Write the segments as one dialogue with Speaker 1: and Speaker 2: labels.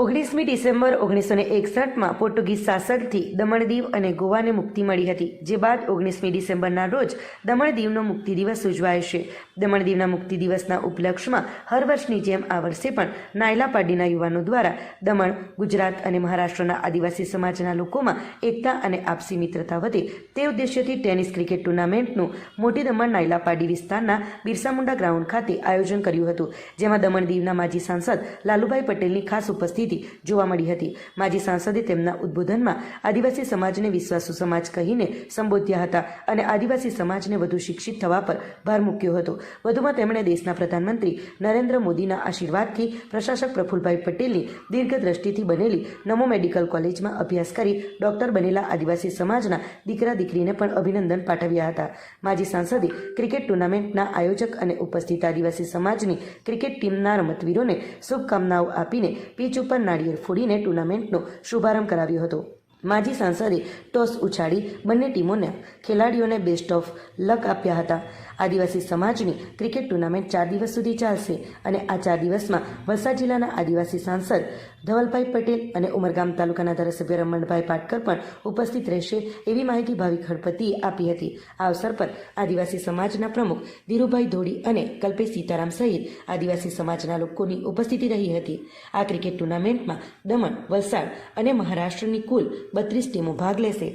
Speaker 1: ઓગણીસમી ડિસેમ્બર ઓગણીસો ને એકસઠમાં પોર્ટુગીઝ શાસકથી દમણ દીવ અને ગોવાને મુક્તિ મળી હતી, જે બાદ ઓગણીસમી ડિસેમ્બરના રોજ દમણ દીવનો મુક્તિ દિવસ ઉજવાય છે. દમણ દીવના મુક્તિ દિવસના ઉપલક્ષમાં હર વર્ષની જેમ આ વર્ષે પણ નાયલા પાડીના યુવાનો દ્વારા દમણ, ગુજરાત અને મહારાષ્ટ્રના આદિવાસી સમાજના લોકોમાં એકતા અને આપસી મિત્રતા વધે તે ઉદ્દેશ્યથી ટેનિસ ક્રિકેટ ટુર્નામેન્ટનું મોટી દમણ નાયલા પાડી વિસ્તારના બિરસા મુંડા ગ્રાઉન્ડ ખાતે આયોજન કર્યું હતું, જેમાં દમણ દીવના માજી સાંસદ લાલુભાઈ પટેલની ખાસ ઉપસ્થિતિ જોવા મળી હતી. માજી સાંસદે તેમના ઉદ્બોધનમાં આદિવાસી સમાજને વિશ્વાસુ સમાજ કહીને સંબોધ્યા હતા અને આદિવાસી સમાજને વધુ શિક્ષિત થવા પર ભાર મૂક્યો હતો. વધુમાં તેમણે દેશના પ્રધાનમંત્રી નરેન્દ્ર મોદીના આશીર્વાદથી પ્રશાસક પ્રફુલભાઈ પટેલની દીર્ઘદ્રષ્ટિથી બનેલી નમો મેડિકલ કોલેજમાં અભ્યાસ કરી ડોક્ટર બનેલા આદિવાસી સમાજના દીકરા દીકરીને પણ અભિનંદન પાઠવ્યા હતા. માજી સાંસદે ક્રિકેટ ટુર્નામેન્ટના આયોજક અને ઉપસ્થિત આદિવાસી સમાજની ક્રિકેટ ટીમના રમતવીરોને શુભકામનાઓ આપીને પીચ ઉપર નાળિયેર ફોડીને ટુર્નામેન્ટનો શુભારંભ કરાવ્યો હતો. માજી સાંસદે ટોસ ઉછાળી બંને ટીમોને ખેલાડીઓને બેસ્ટ ઓફ લક આપ્યા હતા. આદિવાસી સમાજની ક્રિકેટ ટુર્નામેન્ટ ચાર દિવસ સુધી ચાલશે અને આ ચાર દિવસમાં વલસાડ જિલ્લાના આદિવાસી સાંસદ ધવલભાઈ પટેલ અને ઉમરગામ તાલુકાના ધારાસભ્ય રમણભાઈ પાટકર પણ ઉપસ્થિત રહેશે એવી માહિતી ભાવિક હળપતિએ આપી હતી. આ અવસર પર આદિવાસી સમાજના પ્રમુખ ધીરુભાઈ ધોડી અને કલ્પેશ સીતારામ સહિત આદિવાસી સમાજના લોકોની ઉપસ્થિતિ રહી હતી. આ ક્રિકેટ ટુર્નામેન્ટમાં દમણ, વલસાડ અને મહારાષ્ટ્રની કુલ બત્રીસ ટીમો ભાગ લેશે.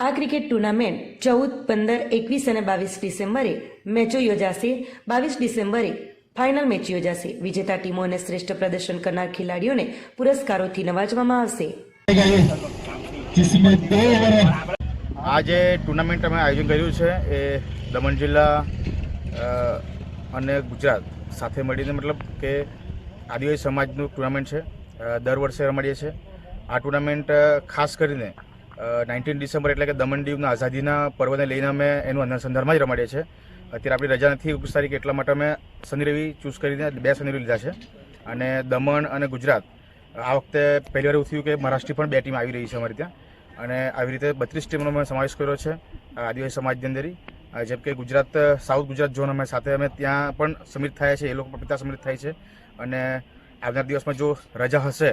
Speaker 1: આ ક્રિકેટ ટુર્નામેન્ટ ચૌદ, પંદર, એકવીસ અને બાવીસ ડિસેમ્બરે મેચો યોજાશે. બાવીસ ડિસેમ્બરે ફાઇનલ મેચ યોજાશે. વિજેતા ટીમો અને શ્રેષ્ઠ પ્રદર્શન કરનાર ખેલાડીઓને પુરસ્કારોથી નવાજવામાં આવશે.
Speaker 2: આ જે ટુર્નામેન્ટ અમે આયોજન કર્યું છે. એ દમણ જિલ્લા અને ગુજરાત સાથે મળીને મતલબ કે આદિવાસી સમાજનું ટુર્નામેન્ટ છે. દર વર્ષે રમાડીએ છીએ. આ ટુર્નામેન્ટ ખાસ કરીને નાઇન્ટીન ડિસેમ્બર એટલે કે દમણ દીવના આઝાદીના પર્વને લઈને અમે એનું અનુસંધાનમાં જ રમાડીએ છીએ. અત્યારે આપણી રજા નથી ઓગણીસ તારીખ એટલા માટે અમે શનિ રવિ ચૂઝ કરીને બે શનિ રવિ લીધા છે. અને દમણ અને ગુજરાત, આ વખતે પહેલી એવું થયું કે મહારાષ્ટ્રની પણ બે ટીમ આવી રહી છે અમારી ત્યાં. અને આવી રીતે બત્રીસ ટીમનો અમે સમાવેશ કર્યો છે આદિવાસી સમાજની અંદર. જેમ કે ગુજરાત સાઉથ ગુજરાત ઝોન અમે સાથે અમે ત્યાં પણ સમિત થયા છે, એ લોકો પણ ત્યાં સમિત થાય છે. અને આવનાર દિવસમાં જો રજા હશે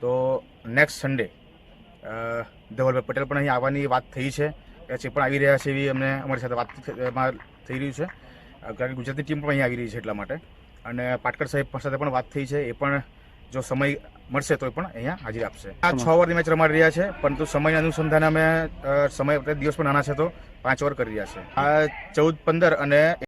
Speaker 2: તો નેક્સ્ટ સન્ડે ધવલભાઈ પટેલ પણ અહીં આવવાની વાત થઈ છે. એ પણ આવી રહ્યા છે એવી અમને અમારી સાથે વાત થઈ રહ્યું છે. કારણ કે ગુજરાતની ટીમ પણ અહીં આવી રહી છે એટલા માટે. અને પાટકર સાહેબ સાથે પણ વાત થઈ છે. એ પણ જો સમય મળશે તો પણ અહીંયા હાજરી આપશે. આ છ ઓવરની મેચ રમાડી રહ્યા છે, પરંતુ સમયના અનુસંધાને અમે સમય દિવસ પણ નાના છે તો પાંચ ઓવર કરી રહ્યા છે. આ ચૌદ પંદર અને